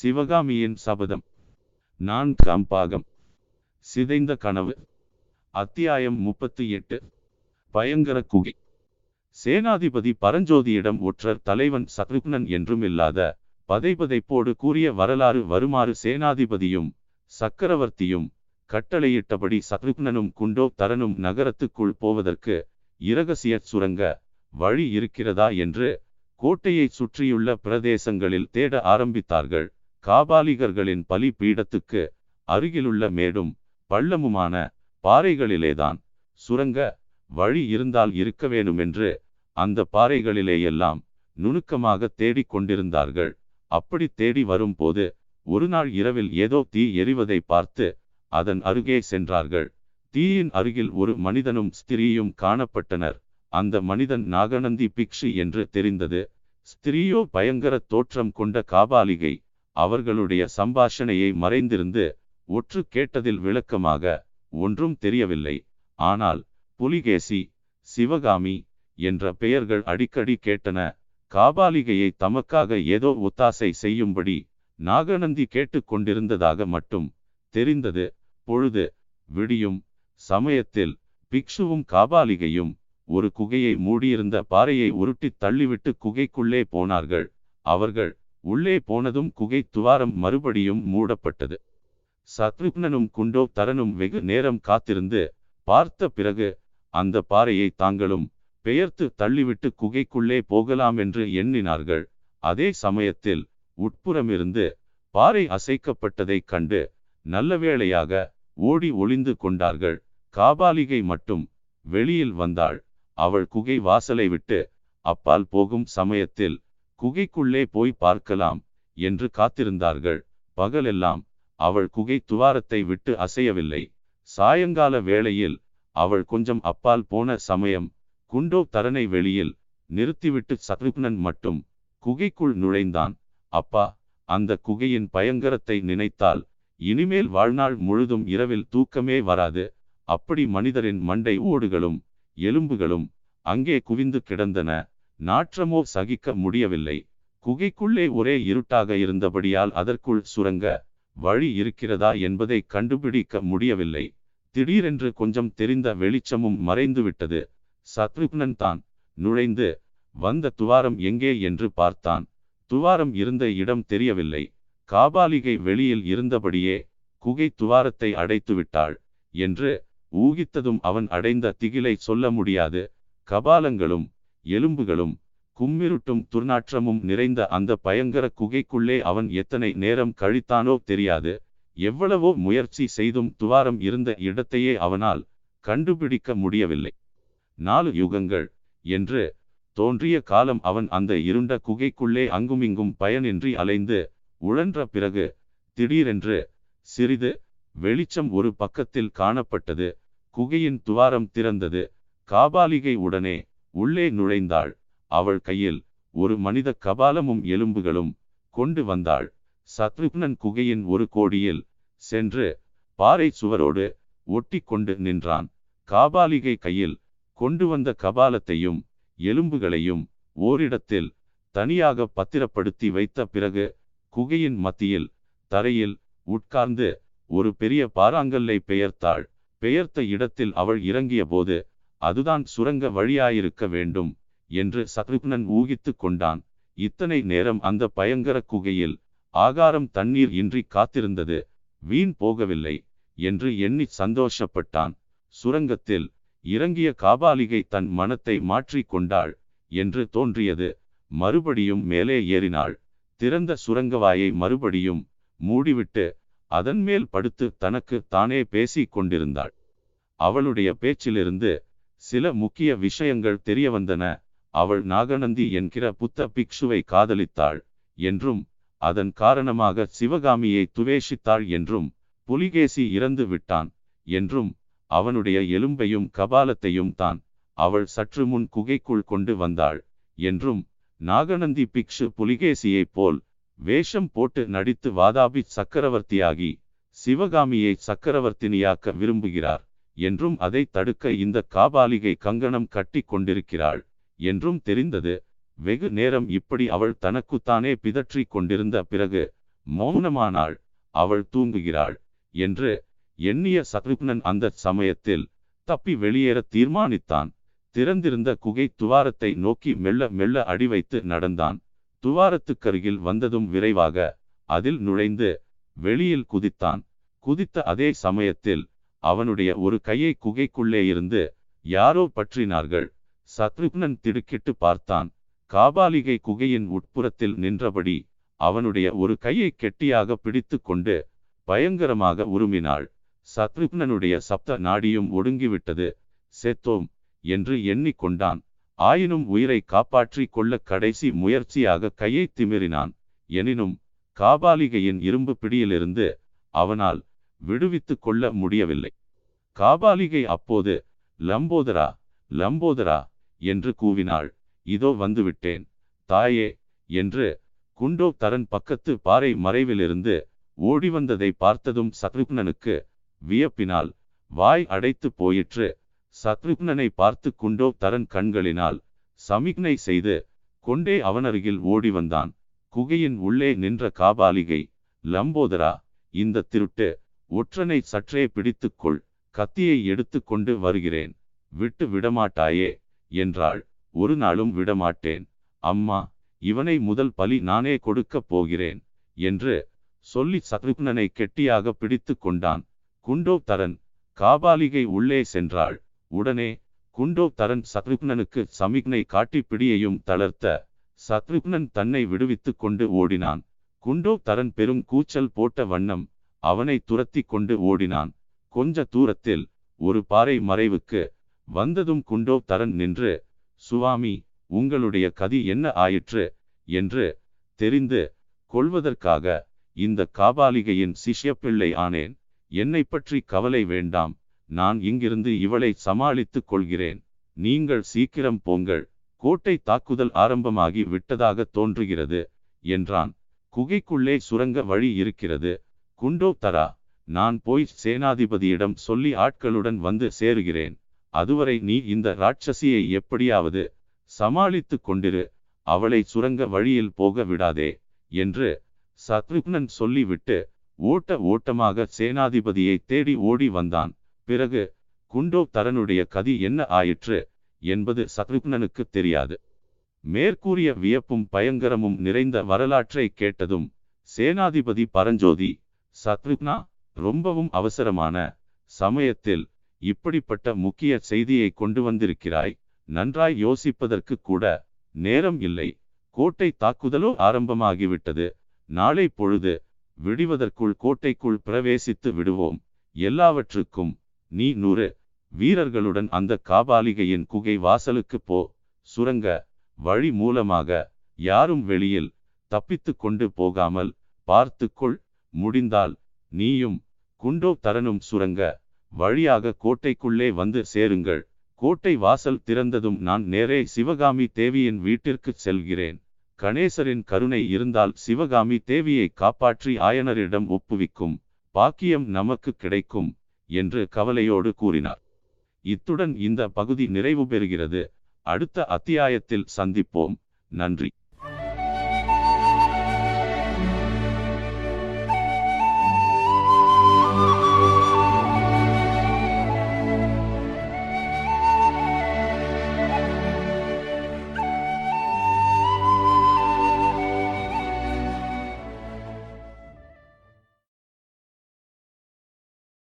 சிவகாமியின் சபதம். நான் கம்பாகம். சிதைந்த கனவு. அத்தியாயம் முப்பத்தி எட்டு. பயங்கர குகை. சேனாதிபதி பரஞ்சோதியிடம் ஒற்றர் தலைவன் சத்ருக்னன் என்றும் இல்லாத பதைபதைப்போடு கூறிய வரலாறு வருமாறு சேனாதிபதியும் சக்கரவர்த்தியும் கட்டளையிட்டபடி சத்ருக்னனும் குண்டோ தரனும் நகரத்துக்குள் போவதற்கு இரகசிய சுரங்க வழி இருக்கிறதா என்று கோட்டையை சுற்றியுள்ள பிரதேசங்களில் தேட ஆரம்பித்தார்கள். காபாலிகர்களின் பலி பீடத்துக்கு அருகிலுள்ள மேடும் பள்ளமுமான பாறைகளிலேதான் சுரங்க வழி இருந்தால் இருக்க வேணுமென்று அந்த பாறைகளிலேயெல்லாம் நுணுக்கமாக தேடிக் கொண்டிருந்தார்கள். அப்படி தேடி வரும்போது ஒரு நாள் இரவில் ஏதோ தீ எரிவதை பார்த்து அதன் அருகே சென்றார்கள். தீயின் அருகில் ஒரு மனிதனும் ஸ்திரீயும் காணப்பட்டனர். அந்த மனிதன் நாகநந்தி பிக்ஷு என்று தெரிந்தது. ஸ்திரீயோ பயங்கர தோற்றம் கொண்ட காபாலிகை அவர்களுடைய சம்பாஷணையை மறைந்திருந்து ஒற்று கேட்டதில் விளக்கமாக ஒன்றும் தெரியவில்லை. ஆனால் புலிகேசி சிவகாமி என்ற பெயர்கள் அடிக்கடி கேட்டன. காபாலிகையை தமக்காக ஏதோ ஒத்தாசை செய்யும்படி நாகநந்தி கேட்டுக்கொண்டிருந்ததாக மட்டும் தெரிந்தது. பொழுது விடியும் சமயத்தில் பிக்ஷுவும் காபாலிகையும் ஒரு குகையை மூடியிருந்த பாறையை உருட்டித் தள்ளிவிட்டு குகைக்குள்ளே போனார்கள். அவர்கள் உள்ளே போனதும் குகை துவாரம் மறுபடியும் மூடப்பட்டது. சத்ருக்னனும் குண்டோ தரனும் வெகு நேரம் காத்திருந்து பார்த்த பிறகு அந்த பாறையை தாங்களும் பெயர்த்து தள்ளிவிட்டு குகைக்குள்ளே போகலாம் என்று எண்ணினார்கள். அதே சமயத்தில் உட்புறமிருந்து பாறை அசைக்கப்பட்டதைக் கண்டு நல்ல வேளையாக ஓடி ஒளிந்து கொண்டார்கள். காபாலிகை மட்டும் வெளியில் வந்தாள். அவள் குகை வாசலை விட்டு அப்பால் போகும் சமயத்தில் குகைக்குள்ளே போய் பார்க்கலாம் என்று காத்திருந்தார்கள். பகலெல்லாம் அவள் குகை துவாரத்தை விட்டு அசையவில்லை. சாயங்கால வேளையில் அவள் கொஞ்சம் அப்பால் போன சமயம் குண்டோ தரனை வெளியில் நிறுத்திவிட்டு சத்ருக்னன் மட்டும் குகைக்குள் நுழைந்தான். அப்பா அந்த குகையின் பயங்கரத்தை நினைத்தால் இனிமேல் வாழ்நாள் முழுதும் இரவில் தூக்கமே வராது. அப்படி மனிதரின் மண்டை ஓடுகளும் எலும்புகளும் அங்கே குவிந்து கிடந்தன. நாற்றமோ சகிக்க முடியவில்லை. குகைக்குள்ளே ஒரே இருட்டாக இருந்தபடியால் அதற்குள் சுரங்க வழி இருக்கிறதா என்பதை கண்டுபிடிக்க முடியவில்லை. திடீரென்று கொஞ்சம் தெரிந்த வெளிச்சமும் மறைந்துவிட்டது. சத்ருக்னன் தான் நுழைந்து வந்த துவாரம் எங்கே என்று பார்த்தான். துவாரம் இருந்த இடம் தெரியவில்லை. காபாலிகை வெளியில் இருந்தபடியே குகை துவாரத்தை அடைத்து விட்டாள் என்று ஊகித்ததும் அவன் அடைந்த திகிலை சொல்ல முடியாது. கபாலங்களும் எலும்புகளும் கும்மிருட்டும் துர்நாற்றமும் நிறைந்த அந்த பயங்கர குகைக்குள்ளே அவன் எத்தனை நேரம் கழித்தானோ தெரியாது. எவ்வளவோ முயற்சி செய்தும் துவாரம் இருந்த இடத்தையே அவனால் கண்டுபிடிக்க முடியவில்லை. நாலு யுகங்கள் என்று தோன்றிய காலம் அவன் அந்த இருண்ட குகைக்குள்ளே அங்குமிங்கும் பயனின்றி அலைந்து உழன்ற பிறகு திடீரென்று சிறிது வெளிச்சம் ஒரு பக்கத்தில் காணப்பட்டது. குகையின் துவாரம் திறந்தது. காபாலிகை உடனே உள்ளே நுழைந்தாள். அவள் கையில் ஒரு மனித கபாலமும் எலும்புகளும் கொண்டு வந்தாள். சத்ருக்னன் குகையின் ஒரு கோடியில் சென்று பாறை சுவரோடு ஒட்டி கொண்டு நின்றான். காபாலிகை கையில் கொண்டு வந்த கபாலத்தையும் எலும்புகளையும் ஓரிடத்தில் தனியாக பத்திரப்படுத்தி வைத்த பிறகு குகையின் மத்தியில் தரையில் உட்கார்ந்து ஒரு பெரிய பாறாங்கல்லை பெயர்த்தாள். பெயர்த்த இடத்தில் அவள் இறங்கிய போது அதுதான் சுரங்க வழியாயிருக்க வேண்டும் என்று சத்ருக்னன் ஊகித்து கொண்டான். இத்தனை நேரம் அந்த பயங்கர குகையில் ஆகாரம் தண்ணீர் இன்றி காத்திருந்தது. வீண் போகவில்லை என்று எண்ணி சந்தோஷப்பட்டான். சுரங்கத்தில் இறங்கிய காபாலிகை தன் மனத்தை மாற்றி கொண்டாள் என்று தோன்றியது. மறுபடியும் மேலே ஏறினாள். திறந்த சுரங்கவாயை மறுபடியும் மூடிவிட்டு அதன் மேல் படுத்து தனக்கு தானே பேசிக் கொண்டிருந்தாள். அவளுடைய பேச்சிலிருந்து சில முக்கிய விஷயங்கள் தெரியவந்தன. அவள் நாகநந்தி என்கிற புத்த பிக்ஷுவை காதலித்தாள் என்றும் அதன் காரணமாக சிவகாமியை துவேஷித்தாள் என்றும் புலிகேசி இறந்து விட்டான் என்றும் அவனுடைய எலும்பையும் கபாலத்தையும் தான் அவள் சற்று முன் குகைக்குள் கொண்டு வந்தாள் என்றும் நாகநந்தி பிக்ஷு புலிகேசியைப் போல் வேஷம் போட்டு நடித்து வாதாபி சக்கரவர்த்தியாகி சிவகாமியை சக்கரவர்த்தினியாக்க விரும்புகிறார். என்றும் அதை தடுக்க இந்த காபாலிகை கங்கணம் கட்டி கொண்டிருக்கிறாள் என்றும் தெரிந்தது. வெகு நேரம் இப்படி அவள் தனக்குத்தானே பிதற்றிக் கொண்டிருந்த பிறகு மௌனமானாள் அவள் தூங்குகிறாள் என்று எண்ணிய சத்ருக்னன் அந்த சமயத்தில் தப்பி வெளியேற தீர்மானித்தான். திறந்திருந்த குகை துவாரத்தை நோக்கி மெல்ல மெல்ல அடி வைத்து நடந்தான் துவாரத்துக்கருகில் வந்ததும் விரைவாக அதில் நுழைந்து வெளியில் குதித்தான். குதித்த அதே சமயத்தில் அவனுடைய ஒரு கையை குகைக்குள்ளே இருந்து யாரோ பற்றினார்கள். சத்ருக்னன் திடுக்கிட்டு பார்த்தான். காபாலிகை குகையின் உட்புறத்தில் நின்றபடி அவனுடைய ஒரு கையை கெட்டியாக பிடித்து கொண்டு பயங்கரமாக உருமினாள். சத்ருக்னனுடைய சப்த நாடியும் ஒடுங்கிவிட்டது. செத்தோம் என்று எண்ணிக்கொண்டான். ஆயினும் உயிரை காப்பாற்றி கொள்ள கடைசி முயற்சியாக கையை திமிரினான். எனினும் காபாலிகையின் இரும்பு பிடியிலிருந்து அவனால் விடுவித்து கொள்ள முடியவில்லை. காபாலிகை அப்போது லம்போதரா லம்போதரா என்று கூவினாள். இதோ வந்துவிட்டேன் தாயே என்று குண்டோ தரன் பக்கத்து பாறை மறைவிலிருந்து ஓடி வந்ததை பார்த்ததும் சத்ருக்னனுக்கு வியப்பினால் வாய் அடைத்து போயிற்று. சத்ருக்னனை பார்த்து குண்டோ தரன் கண்களினால் சமிக்னை செய்து கொண்டே அவனருகில் ஓடி வந்தான். குகையின் உள்ளே நின்ற காபாலிகை லம்போதரா இந்த திருட்டு ஒற்றனை சற்றே பிடித்துக்கொள் கத்தியை எடுத்து கொண்டு வருகிறேன். விட்டு விடமாட்டாயே என்றாள். ஒரு நாளும் விடமாட்டேன். அம்மா இவனை முதல் பலி நானே கொடுக்கப் போகிறேன் என்று சொல்லி சத்ருக்னனை கெட்டியாக பிடித்து கொண்டான். குண்டோ தரன் காபாலிகை உள்ளே சென்றாள். உடனே குண்டோ தரன் சத்ருக்னனுக்கு சமிக்னை காட்டி பிடியையும் தளர்த்த சத்ருக்னன் தன்னை விடுவித்து கொண்டு ஓடினான். குண்டோ தரன் பெரும் கூச்சல் போட்ட வண்ணம் அவனை துரத்தி கொண்டு ஓடினான். கொஞ்ச தூரத்தில் ஒரு பாறை மறைவுக்கு வந்ததும் குண்டோ தரன் நின்று சுவாமி உங்களுடைய கதி என்ன ஆயிற்று? என்று தெரிந்து கொள்வதற்காக இந்த காபாலிகையின் சிஷ்யப்பிள்ளை ஆனேன். என்னை பற்றி கவலை வேண்டாம். நான் இங்கிருந்து இவளை சமாளித்துக் கொள்கிறேன். நீங்கள் சீக்கிரம் போங்கள். கோட்டை தாக்குதல் ஆரம்பமாகி விட்டதாக தோன்றுகிறது என்றான். குகைக்குள்ளே சுரங்க வழி இருக்கிறது. குண்டோ தரா நான் போய் சேனாதிபதியிடம் சொல்லி ஆட்களுடன் வந்து சேருகிறேன். அதுவரை நீ இந்த ராட்சசியை எப்படியாவது சமாளித்து கொண்டிரு அவளை சுரங்க வழியில் போக விடாதே என்று சத்ருக்னன் சொல்லிவிட்டு ஓட்ட ஓட்டமாக சேனாதிபதியை தேடி ஓடி வந்தான். பிறகு குண்டோ தரனுடைய கதி என்ன ஆயிற்று என்பது சத்ருக்னனுக்கு தெரியாது. மேற்கூறிய வியப்பும் பயங்கரமும் நிறைந்த வரலாற்றை கேட்டதும் சேனாதிபதி பரஞ்சோதி சத்ருக்னா ரொம்பவும் அவசரமான சமயத்தில் இப்படிப்பட்ட முக்கிய செய்தியை கொண்டு வந்திருக்கிறாய். நன்றாய் யோசிப்பதற்கு கூட நேரம் இல்லை. கோட்டை தாக்குதலோ ஆரம்பமாகிவிட்டது. நாளை பொழுது விடிவதற்குள் கோட்டைக்குள் பிரவேசித்து விடுவோம். எல்லாவற்றுக்கும் நீ நூறு. வீரர்களுடன் அந்த காபாலிகையின் குகை வாசலுக்கு போ. சுரங்க வழி மூலமாக யாரும் வெளியில் தப்பித்து கொண்டு போகாமல் பார்த்துக்கொள். முடிந்தால் நீயும் குண்டோ தரனும் சுரங்க. வழியாக கோட்டைக்குள்ளே வந்து சேருங்கள். கோட்டை வாசல் திறந்ததும் நான் நேரே சிவகாமி தேவியின் வீட்டிற்கு செல்கிறேன். கணேசரின் கருணை இருந்தால் சிவகாமி தேவியை காப்பாற்றி ஆயனரிடம் ஒப்புவிக்கும். பாக்கியம் நமக்கு கிடைக்கும் என்று கவலையோடு கூறினார். இத்துடன் இந்த பகுதி நிறைவு பெறுகிறது. அடுத்த அத்தியாயத்தில் சந்திப்போம். நன்றி.